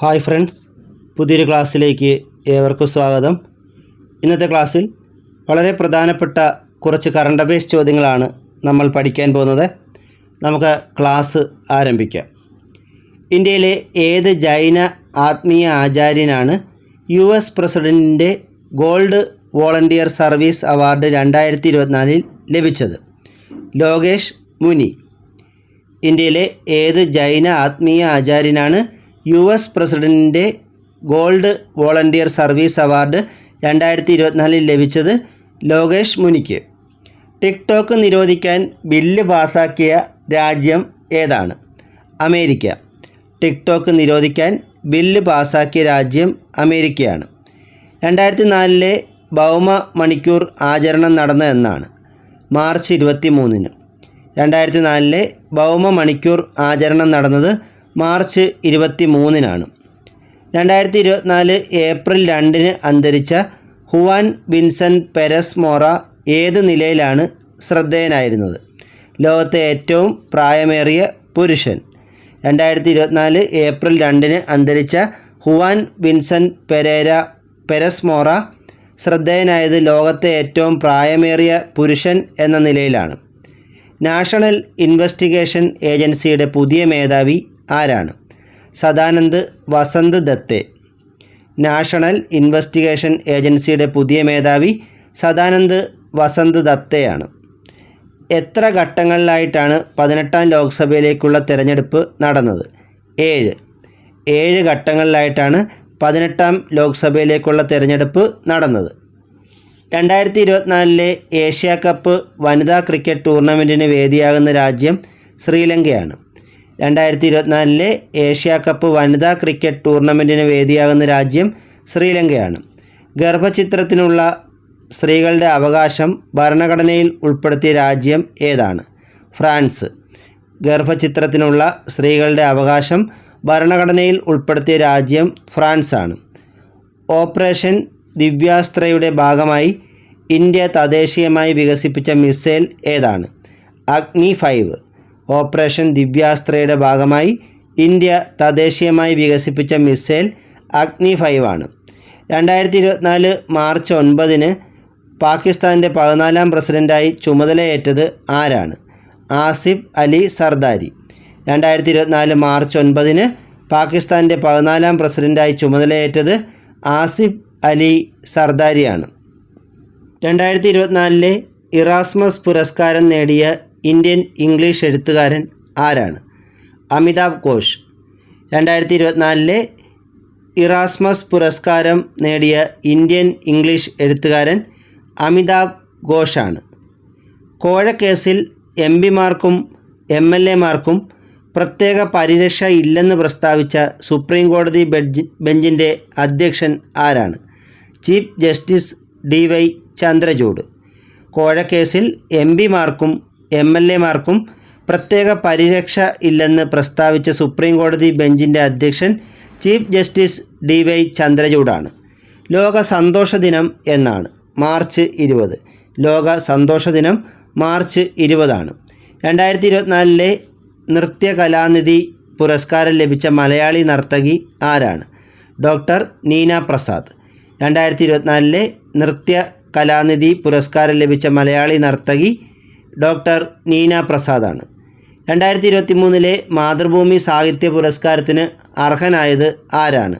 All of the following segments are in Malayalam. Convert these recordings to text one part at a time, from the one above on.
ഹായ് ഫ്രണ്ട്സ് പുതിയൊരു ക്ലാസ്സിലേക്ക് ഏവർക്കും സ്വാഗതം. ഇന്നത്തെ ക്ലാസ്സിൽ വളരെ പ്രധാനപ്പെട്ട കുറച്ച് കറണ്ട് അഫയേഴ്സ് ചോദ്യങ്ങളാണ് നമ്മൾ പഠിക്കാൻ പോകുന്നത്. നമുക്ക് ക്ലാസ് ആരംഭിക്കാം. ഇന്ത്യയിലെ ഏത് ജൈന ആത്മീയ ആചാര്യനാണ് യു എസ് പ്രസിഡന്റിന്റെ ഗോൾഡ് വോളണ്ടിയർ സർവീസ് അവാർഡ് രണ്ടായിരത്തി ഇരുപത്തിനാലിൽ ലഭിച്ചത്? ലോകേഷ് മുനി. ഇന്ത്യയിലെ ഏത് ജൈന ആത്മീയ ആചാര്യനാണ് യു എസ് പ്രസിഡന്റിന്റെ ഗോൾഡ് വോളണ്ടിയർ സർവീസ് അവാർഡ് രണ്ടായിരത്തി ഇരുപത്തിനാലിൽ ലഭിച്ചത് ലോകേഷ് മുനിക്ക്. ടിക്ടോക്ക് നിരോധിക്കാൻ ബില്ല് പാസാക്കിയ രാജ്യം ഏതാണ്? അമേരിക്ക. ടിക്ടോക്ക് നിരോധിക്കാൻ ബില്ല് പാസാക്കിയ രാജ്യം അമേരിക്കയാണ്. രണ്ടായിരത്തി നാലിലെ ഭൗമ മണിക്കൂർ ആചരണം നടന്ന എന്നാണ്. മാർച്ച് ഇരുപത്തി മൂന്നിന് രണ്ടായിരത്തി നാലിലെ ഭൗമ മണിക്കൂർ ആചരണം നടന്നത് മാർച്ച് ഇരുപത്തി മൂന്നിനാണ് രണ്ടായിരത്തി ഇരുപത്തിനാല് ഏപ്രിൽ രണ്ടിന് അന്തരിച്ച ഹുവാൻ വിൻസൻ പെരസ് മോറ ഏത് നിലയിലാണ് ശ്രദ്ധേയനായിരുന്നത്? ലോകത്തെ ഏറ്റവും പ്രായമേറിയ പുരുഷൻ. രണ്ടായിരത്തി ഇരുപത്തിനാല് ഏപ്രിൽ രണ്ടിന് അന്തരിച്ച ഹുവാൻ വിൻസൻ പെരേര പെരസ് മോറ ശ്രദ്ധേയനായത് ലോകത്തെ ഏറ്റവും പ്രായമേറിയ പുരുഷൻ എന്ന നിലയിലാണ്. നാഷണൽ ഇൻവെസ്റ്റിഗേഷൻ ഏജൻസിയുടെ പുതിയ മേധാവി ആരാണ്? സദാനന്ദ് വസന്ത് ദത്തെ. നാഷണൽ ഇൻവെസ്റ്റിഗേഷൻ ഏജൻസിയുടെ പുതിയ മേധാവി സദാനന്ദ് വസന്ത് ദത്തയാണ്. എത്ര ഘട്ടങ്ങളിലായിട്ടാണ് പതിനെട്ടാം ലോക്സഭയിലേക്കുള്ള തിരഞ്ഞെടുപ്പ് നടന്നത്? ഏഴ്. ഏഴ് ഘട്ടങ്ങളിലായിട്ടാണ് പതിനെട്ടാം ലോക്സഭയിലേക്കുള്ള തിരഞ്ഞെടുപ്പ് നടന്നത്. രണ്ടായിരത്തി ഇരുപത്തിനാലിലെ ഏഷ്യ കപ്പ് വനിതാ ക്രിക്കറ്റ് ടൂർണമെന്റിന് വേദിയാകുന്ന രാജ്യം ശ്രീലങ്കയാണ്. രണ്ടായിരത്തി ഇരുപത്തിനാലിലെ ഏഷ്യ കപ്പ് വനിതാ ക്രിക്കറ്റ് ടൂർണമെന്റിന് വേദിയാകുന്ന രാജ്യം ശ്രീലങ്കയാണ്. ഗർഭചിത്രത്തിനുള്ള സ്ത്രീകളുടെ അവകാശം ഭരണഘടനയിൽ ഉൾപ്പെടുത്തിയ രാജ്യം ഏതാണ്? ഫ്രാൻസ്. ഗർഭചിത്രത്തിനുള്ള സ്ത്രീകളുടെ അവകാശം ഭരണഘടനയിൽ ഉൾപ്പെടുത്തിയ രാജ്യം ഫ്രാൻസാണ്. ഓപ്പറേഷൻ ദിവ്യാസ്ത്രയുടെ ഭാഗമായി ഇന്ത്യ തദ്ദേശീയമായി വികസിപ്പിച്ച മിസൈൽ ഏതാണ്? അഗ്നി ഫൈവ്. ഓപ്പറേഷൻ ദിവ്യാസ്ത്രയുടെ ഭാഗമായി ഇന്ത്യ തദ്ദേശീയമായി വികസിപ്പിച്ച മിസൈൽ അഗ്നി ഫൈവ് ആണ്. രണ്ടായിരത്തി ഇരുപത്തിനാല് മാർച്ച് ഒൻപതിന് പാകിസ്ഥാന്റെ പതിനാലാം പ്രസിഡന്റായി ചുമതലയേറ്റത് ആരാണ്? ആസിഫ് അലി സർദാരി. രണ്ടായിരത്തി ഇരുപത്തിനാല് മാർച്ച് ഒൻപതിന് പാകിസ്ഥാന്റെ പതിനാലാം പ്രസിഡന്റായി ചുമതലയേറ്റത് ആസിഫ് അലി സർദാരിയാണ്. രണ്ടായിരത്തി ഇരുപത്തിനാലിലെ ഇറാസ്മസ് പുരസ്കാരം നേടിയ ഇന്ത്യൻ ഇംഗ്ലീഷ് എഴുത്തുകാരൻ ആരാണ്? അമിതാഭ് ഘോഷ്. രണ്ടായിരത്തി ഇരുപത്തിനാലിലെ ഇറാസ്മസ് പുരസ്കാരം നേടിയ ഇന്ത്യൻ ഇംഗ്ലീഷ് എഴുത്തുകാരൻ അമിതാഭ് ഘോഷാണ്. കോഴക്കേസിൽ എം പിമാർക്കും എം എൽ എമാർക്കും പ്രത്യേക പരിരക്ഷ ഇല്ലെന്ന് പ്രസ്താവിച്ച സുപ്രീം കോടതി ബെഞ്ച് ബെഞ്ചിന്റെ അധ്യക്ഷൻ ആരാണ്? Chief justice D Y Chandrachud. കോഴക്കേസിൽ M പിമാർക്കും എം എൽ എമാർക്കും പ്രത്യേക പരിരക്ഷ ഇല്ലെന്ന് പ്രസ്താവിച്ച സുപ്രീം കോടതി ബെഞ്ചിന്റെ അധ്യക്ഷൻ ചീഫ് ജസ്റ്റിസ് ഡി വൈ ചന്ദ്രചൂഡാണ്. ലോക സന്തോഷ ദിനം എന്നാണ്. മാർച്ച് ഇരുപത്. ലോക സന്തോഷ ദിനം മാർച്ച് ഇരുപതാണ്. രണ്ടായിരത്തി ഇരുപത്തിനാലിലെ നൃത്യകലാനിധി പുരസ്കാരം ലഭിച്ച മലയാളി നർത്തകി ആരാണ്? ഡോക്ടർ നീന പ്രസാദ്. രണ്ടായിരത്തി ഇരുപത്തിനാലിലെ നൃത്യ കലാനിധി പുരസ്കാരം ലഭിച്ച മലയാളി നർത്തകി ഡോക്ടർ നീന പ്രസാദാണ്. രണ്ടായിരത്തി ഇരുപത്തി മൂന്നിലെ മാതൃഭൂമി സാഹിത്യ പുരസ്കാരത്തിന് അർഹനായത് ആരാണ്?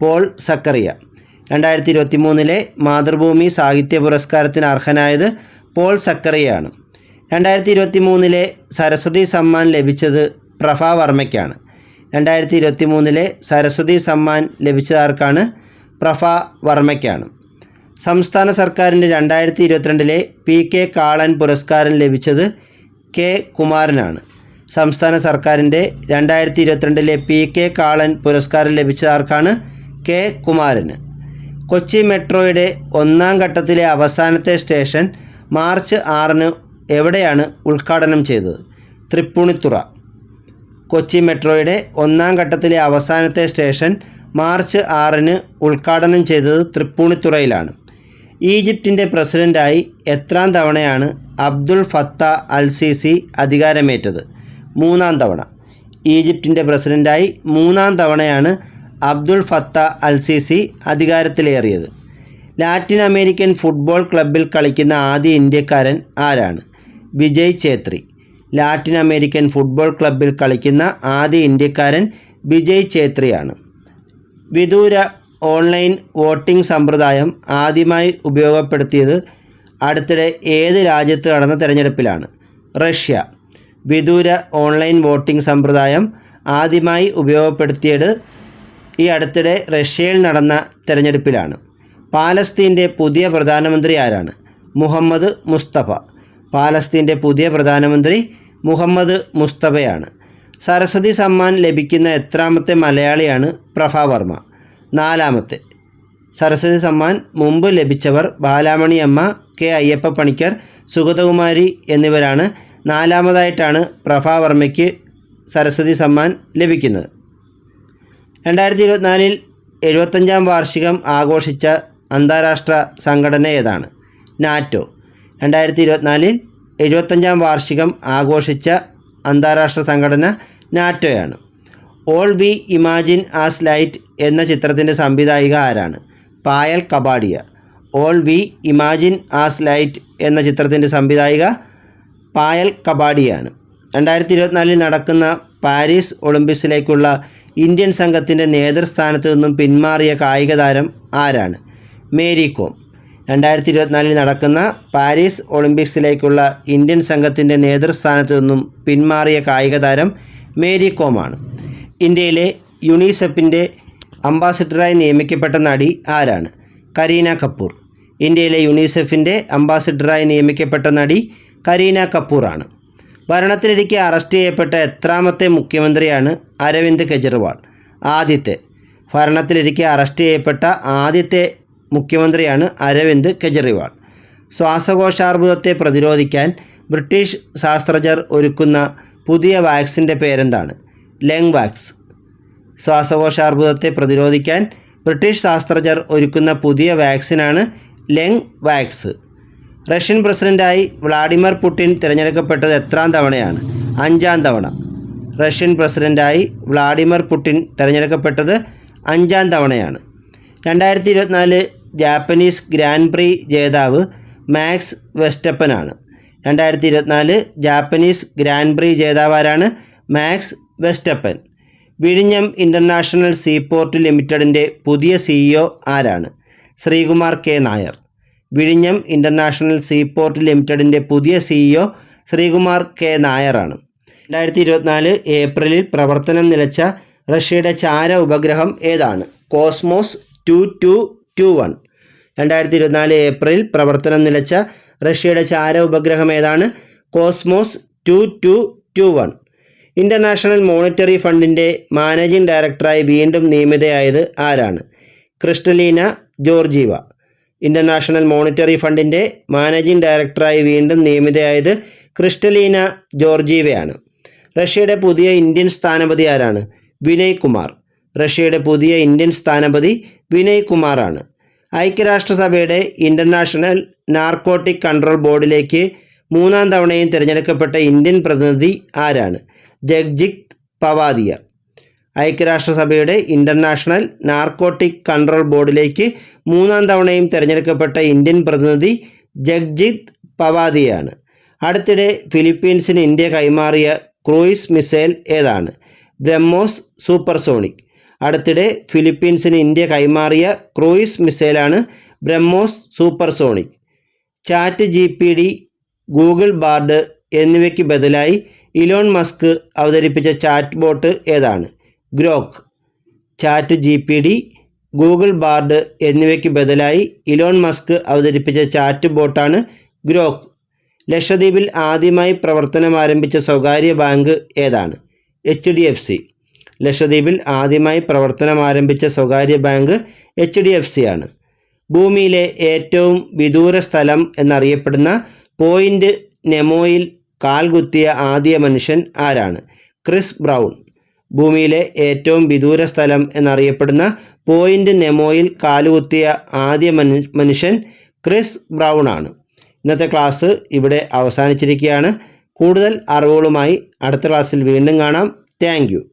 പോൾ സക്കറിയ. രണ്ടായിരത്തി ഇരുപത്തി മൂന്നിലെ മാതൃഭൂമി സാഹിത്യ പുരസ്കാരത്തിന് അർഹനായത് പോൾ സക്കറിയാണ് രണ്ടായിരത്തി ഇരുപത്തി മൂന്നിലെ സരസ്വതി സമ്മാൻ ലഭിച്ചത് പ്രഭ വർമ്മയ്ക്കാണ്. രണ്ടായിരത്തി ഇരുപത്തി മൂന്നിലെ സരസ്വതി സമ്മാൻ ലഭിച്ചതാർക്കാണ് പ്രഭ വർമ്മയ്ക്കാണ്. സംസ്ഥാന സർക്കാരിന്റെ രണ്ടായിരത്തി ഇരുപത്തിരണ്ടിലെ പി കെ കാളൻ പുരസ്കാരം ലഭിച്ചത് കെ കുമാരനാണ്. സംസ്ഥാന സർക്കാരിന്റെ രണ്ടായിരത്തി ഇരുപത്തിരണ്ടിലെ പി കെ കാളൻ പുരസ്കാരം ലഭിച്ചതാർക്കാണ് കെ കുമാരന്. കൊച്ചി മെട്രോയുടെ ഒന്നാം ഘട്ടത്തിലെ അവസാനത്തെ സ്റ്റേഷൻ മാർച്ച് ആറിന് എവിടെയാണ് ഉദ്ഘാടനം ചെയ്തത്? തൃപ്പൂണിത്തുറ. കൊച്ചി മെട്രോയുടെ ഒന്നാം ഘട്ടത്തിലെ അവസാനത്തെ സ്റ്റേഷൻ മാർച്ച് ആറിന് ഉദ്ഘാടനം ചെയ്തത് തൃപ്പൂണിത്തുറയിലാണ്. ഈജിപ്തിന്റെ പ്രസിഡന്റായി എത്രാം തവണയാണ് അബ്ദുൾ ഫത്ത അൽ സീസി അധികാരമേറ്റത്? മൂന്നാം തവണ. ഈജിപ്തിന്റെ പ്രസിഡന്റായി മൂന്നാം തവണയാണ് അബ്ദുൾ ഫത്ത അൽ സിസി അധികാരത്തിലേറിയത്. ലാറ്റിൻ അമേരിക്കൻ ഫുട്ബോൾ ക്ലബിൽ കളിക്കുന്ന ആദ്യ ഇന്ത്യക്കാരൻ ആരാണ്? Vijay Chhetri. Latin American football ക്ലബിൽ കളിക്കുന്ന ആദ്യ ഇന്ത്യക്കാരൻ വിജയ് ഛേത്രിയാണ്. വിദൂര ഓൺലൈൻ വോട്ടിംഗ് സമ്പ്രദായം ആദ്യമായി ഉപയോഗപ്പെടുത്തിയത് അടുത്തിടെ ഏത് രാജ്യത്ത് നടന്ന തെരഞ്ഞെടുപ്പിലാണ്? റഷ്യ. വിദൂര ഓൺലൈൻ വോട്ടിംഗ് സമ്പ്രദായം ആദ്യമായി ഉപയോഗപ്പെടുത്തിയത് ഈ അടുത്തിടെ റഷ്യയിൽ നടന്ന തെരഞ്ഞെടുപ്പിലാണ്. പാലസ്തീന്റെ പുതിയ പ്രധാനമന്ത്രി ആരാണ്? മുഹമ്മദ് മുസ്തഫ. പാലസ്തീന്റെ പുതിയ പ്രധാനമന്ത്രി മുഹമ്മദ് മുസ്തഫയാണ്. സരസ്വതി സമ്മാൻ ലഭിക്കുന്ന എത്രാമത്തെ മലയാളിയാണ് പ്രഭ വർമ്മ. നാലാമത്തെ. സരസ്വതി സമ്മാൻ മുമ്പ് ലഭിച്ചവർ ബാലാമണി അമ്മ കെ അയ്യപ്പ പണിക്കർ സുഗതകുമാരി എന്നിവരാണ്. നാലാമതായിട്ടാണ് പ്രഭ വർമ്മയ്ക്ക് സരസ്വതി സമ്മാൻ ലഭിക്കുന്നത്. രണ്ടായിരത്തി ഇരുപത്തിനാലിൽ എഴുപത്തഞ്ചാം വാർഷികം ആഘോഷിച്ച അന്താരാഷ്ട്ര സംഘടന ഏതാണ്? നാറ്റോ. രണ്ടായിരത്തി ഇരുപത്തിനാലിൽ എഴുപത്തഞ്ചാം വാർഷികം ആഘോഷിച്ച അന്താരാഷ്ട്ര സംഘടന നാറ്റോയാണ്. All we imagine as light എന്ന ചിത്രത്തിന്റെ സംവിധായിക ആരാണ്? Payal Kapadia. All we imagine as light എന്ന ചിത്രത്തിന്റെ സംവിധായിക പായൽ കബാഡിയാണ്. രണ്ടായിരത്തി ഇരുപത്തിനാലിൽ നടക്കുന്ന പാരീസ് ഒളിമ്പിക്സിലേക്കുള്ള ഇന്ത്യൻ സംഘത്തിന്റെ നേതൃസ്ഥാനത്ത് നിന്നും പിന്മാറിയ കായിക താരം ആരാണ്? മേരി കോം. രണ്ടായിരത്തി ഇരുപത്തിനാലിൽ നടക്കുന്ന പാരീസ് ഒളിമ്പിക്സിലേക്കുള്ള ഇന്ത്യൻ സംഘത്തിന്റെ നേതൃസ്ഥാനത്ത് നിന്നും പിന്മാറിയ കായിക താരം മേരി കോമാണ്. ഇന്ത്യയിലെ യുണിസെഫിന്റെ അംബാസിഡറായി നിയമിക്കപ്പെട്ട നടി ആരാണ്? കരീന കപൂർ. ഇന്ത്യയിലെ യുണിസെഫിന്റെ അംബാസിഡറായി നിയമിക്കപ്പെട്ട നടി കരീന കപൂറാണ്. ഭരണത്തിലിരിക്കെ അറസ്റ്റ് ചെയ്യപ്പെട്ട എത്രാമത്തെ മുഖ്യമന്ത്രിയാണ് അരവിന്ദ് കെജ്രിവാൾ. ആദ്യത്തെ. ഭരണത്തിലിരിക്കെ അറസ്റ്റ് ചെയ്യപ്പെട്ട ആദ്യത്തെ മുഖ്യമന്ത്രിയാണ് അരവിന്ദ് കെജ്രിവാൾ. ശ്വാസകോശാർബുദത്തെ പ്രതിരോധിക്കാൻ ബ്രിട്ടീഷ് ശാസ്ത്രജ്ഞർ ഒരുക്കുന്ന പുതിയ വാക്സിന്റെ പേരെന്താണ്? Length wax. ശ്വാസകോശാർബുദത്തെ പ്രതിരോധിക്കാൻ ബ്രിട്ടീഷ് ശാസ്ത്രജ്ഞർ ഒരുക്കുന്ന പുതിയ വാക്സിനാണ് ലെങ് വാക്സ്. റഷ്യൻ പ്രസിഡന്റായി വ്ളാഡിമിർ പുടിൻ തിരഞ്ഞെടുക്കപ്പെട്ടത് എത്രാം തവണയാണ്? അഞ്ചാം തവണ. റഷ്യൻ പ്രസിഡന്റായി വ്ളാഡിമിർ പുടിൻ തിരഞ്ഞെടുക്കപ്പെട്ടത് അഞ്ചാം തവണയാണ്. രണ്ടായിരത്തി ഇരുപത്തിനാല് ജാപ്പനീസ് ഗ്രാൻഡ് പ്രി ജേതാവ് മാക്സ് വെസ്റ്റപ്പനാണ്. രണ്ടായിരത്തി ഇരുപത്തിനാല് ജാപ്പനീസ് ഗ്രാൻഡ് പ്രി ജേതാവ് ആരാണ് മാക്സ് വെസ്റ്റപ്പൻ. വിഴിഞ്ഞം ഇന്റർനാഷണൽ സീപോർട്ട് ലിമിറ്റഡിന്റെ പുതിയ സിഇഒ ആരാണ്? ശ്രീകുമാർ കെ. നായർ. വിഴിഞ്ഞം ഇന്റർനാഷണൽ സീപോർട്ട് ലിമിറ്റഡിന്റെ പുതിയ സിഇഒ ശ്രീകുമാർ കെ. നായറാണ് രണ്ടായിരത്തി ഇരുപത്തിനാല് ഏപ്രിലിൽ പ്രവർത്തനം നിലച്ച റഷ്യയുടെ ചാര ഉപഗ്രഹം ഏതാണ്? Cosmos two two two one. രണ്ടായിരത്തി ഇരുപത്തിനാല് ഏപ്രിലിൽ പ്രവർത്തനം നിലച്ച റഷ്യയുടെ ചാര ഉപഗ്രഹം ഏതാണ്? Cosmos two two two one. International monetary ഫണ്ടിന്റെ മാനേജിംഗ് ഡയറക്ടറായി വീണ്ടും നിയമിതയായത് ആരാണ്? Kristalina Georgieva. ഇന്റർനാഷണൽ മോണിറ്ററി ഫണ്ടിന്റെ മാനേജിംഗ് ഡയറക്ടറായി വീണ്ടും നിയമിതയായത് ക്രിസ്റ്റലീന ജോർജീവയാണ്. റഷ്യയുടെ പുതിയ ഇന്ത്യൻ സ്ഥാനപതി ആരാണ്? വിനയ് കുമാർ. റഷ്യയുടെ പുതിയ ഇന്ത്യൻ സ്ഥാനപതി വിനയ് കുമാറാണ്. ഐക്യരാഷ്ട്രസഭയുടെ ഇന്റർനാഷണൽ നാർക്കോട്ടിക് കൺട്രോൾ ബോർഡിലേക്ക് മൂന്നാം തവണയും തിരഞ്ഞെടുക്കപ്പെട്ട ഇന്ത്യൻ പ്രതിനിധി ആരാണ്? ജഗ്ജിത് പവാദിയ. ഐക്യരാഷ്ട്രസഭയുടെ ഇന്റർനാഷണൽ നാർക്കോട്ടിക് കൺട്രോൾ ബോർഡിലേക്ക് മൂന്നാം തവണയും തിരഞ്ഞെടുക്കപ്പെട്ട ഇന്ത്യൻ പ്രതിനിധി ജഗ്ജിത് പവാദിയാണ്. അടുത്തിടെ ഫിലിപ്പീൻസിന് ഇന്ത്യ കൈമാറിയ ക്രൂയിസ് മിസൈൽ ഏതാണ്? ബ്രഹ്മോസ് സൂപ്പർസോണിക്. അടുത്തിടെ ഫിലിപ്പീൻസിന് ഇന്ത്യ കൈമാറിയ cruise മിസൈലാണ് BrahMos supersonic. Chat G P T Google Bard എന്നിവയ്ക്ക് ബദലായി ഇലോൺ മസ്ക് അവതരിപ്പിച്ച ചാറ്റ് ബോട്ട് ഏതാണ്? Grok chat G P T Google Bard എന്നിവയ്ക്ക് ബദലായി ഇലോൺ മസ്ക് അവതരിപ്പിച്ച ചാറ്റ് ബോട്ടാണ് ഗ്രോക്ക്. ലക്ഷദ്വീപിൽ ആദ്യമായി പ്രവർത്തനം ആരംഭിച്ച സ്വകാര്യ ബാങ്ക് ഏതാണ്? H D F C. ലക്ഷദ്വീപിൽ ആദ്യമായി പ്രവർത്തനം ആരംഭിച്ച സ്വകാര്യ bank H D F C ആണ്. ഭൂമിയിലെ ഏറ്റവും വിദൂര സ്ഥലം എന്നറിയപ്പെടുന്ന പോയിന്റ് നെമോയിൽ കാൽകുത്തിയ ആദ്യ മനുഷ്യൻ ആരാണ്? Chris Brown. ഭൂമിയിലെ ഏറ്റവും വിദൂര സ്ഥലം എന്നറിയപ്പെടുന്ന പോയിന്റ് നെമോയിൽ കാലുകുത്തിയ ആദ്യ മനു മനുഷ്യൻ ക്രിസ് ബ്രൗൺ ആണ് ഇന്നത്തെ ക്ലാസ് ഇവിടെ അവസാനിച്ചിരിക്കുകയാണ്. കൂടുതൽ അറിവുകളുമായി അടുത്ത ക്ലാസ്സിൽ വീണ്ടും കാണാം. താങ്ക്